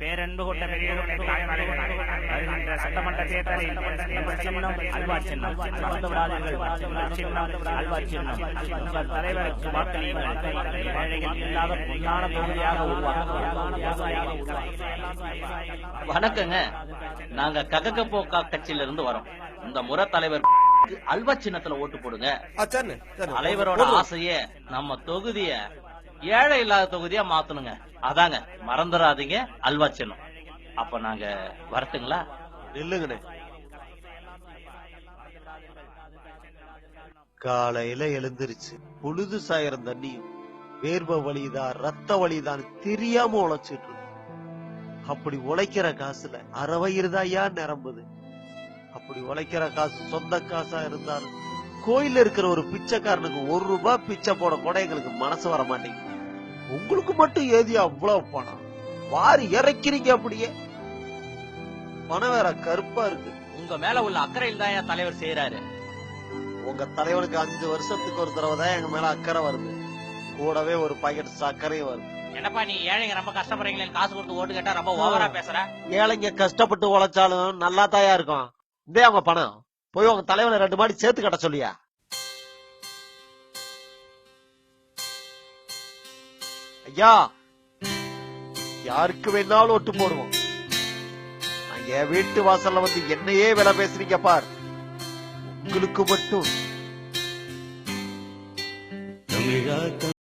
பேரன்பு கொண்ட வருகின்ற சட்டமன்ற தேர்தலில் எங்கள் சின்னம் அல்வா சின்னம் மறந்து விடாதீர்கள் சின்னம் அல்வா சின்னம். உங்கள் தலைவருக்கு வாக்களியுங்கள் ஏழைகள் இல்லாத பொன்னான தொகுதியாக உருவாக்க வணக்கங்க. நாங்க ககக போக்கா கட்சியில இருந்து வரோம். இந்த முறை தலைவர் அல்வா சின்னத்துல ஓட்டு போடுங்க. தலைவரோட. ஆசையே நம்ம தொகுதிய ஏழை இல்லாத தொகுதியா மாத்தணுங்க. அதாங்க மறந்துடாதீங்க அல்வா சின்னம் அப்ப நாங்க வரட்டுங்களா? நில்லுங்கண்ணே. காலையில எழுந்திருச்சு பொழுது சாயிரம் தண்ணியும் வேர்வ வழிதான் ரத்த வலிதான் தெரியாம உழைச்சிட்டு அப்படி உழைக்கிற காசுல அரை தான் ஏன் நிரம்புது? அப்படி உழைக்கிற காசு சொந்த காசா இருந்தாலும் கோயில்ல இருக்கிற ஒரு பிச்சைக்காரனுக்கு ஒரு ரூபாய் பிச்சை போட கூட எங்களுக்கு மனசு வர மாட்டேங்குது. உங்களுக்கு மட்டும் ஏதி அவ்வளவு பணம்? வாரி இறக்கிறீங்க அப்படியே. பணம் வேற கருப்பா இருக்கு. உங்க மேல உள்ள அக்கறையில் தான் என் தலைவர் செய்யறாரு உங்க தலைவனுக்கு அஞ்சு வருஷத்துக்கு ஒரு தடவை தான் எங்க மேல அக்கறை வருது. கூடவே ஒரு பாக்கெட் சர்க்கரையும் வருது. என்னப்பா நீ ஏழைங்க ரொம்ப கஷ்டப்படுறீங்களே காசு கொடுத்து ஓட்டு கேட்டா ரொம்ப ஓவரா பேசுற? ஏழைங்க கஷ்டப்பட்டு உழைச்சாலும் நல்லா தாயா இருக்கும். இதே அவங்க பணம். போய் உங்க தலைவனை ரெண்டு மாடி சேர்த்து கட்ட சொல்லியா? ஐயா யாருக்கு வேணாலும் ஒட்டு போடுவோம். நான் என் வீட்டு வாசல்ல வந்து என்னையே விலை பேசுறீங்க பார். உங்களுக்கு மட்டும்.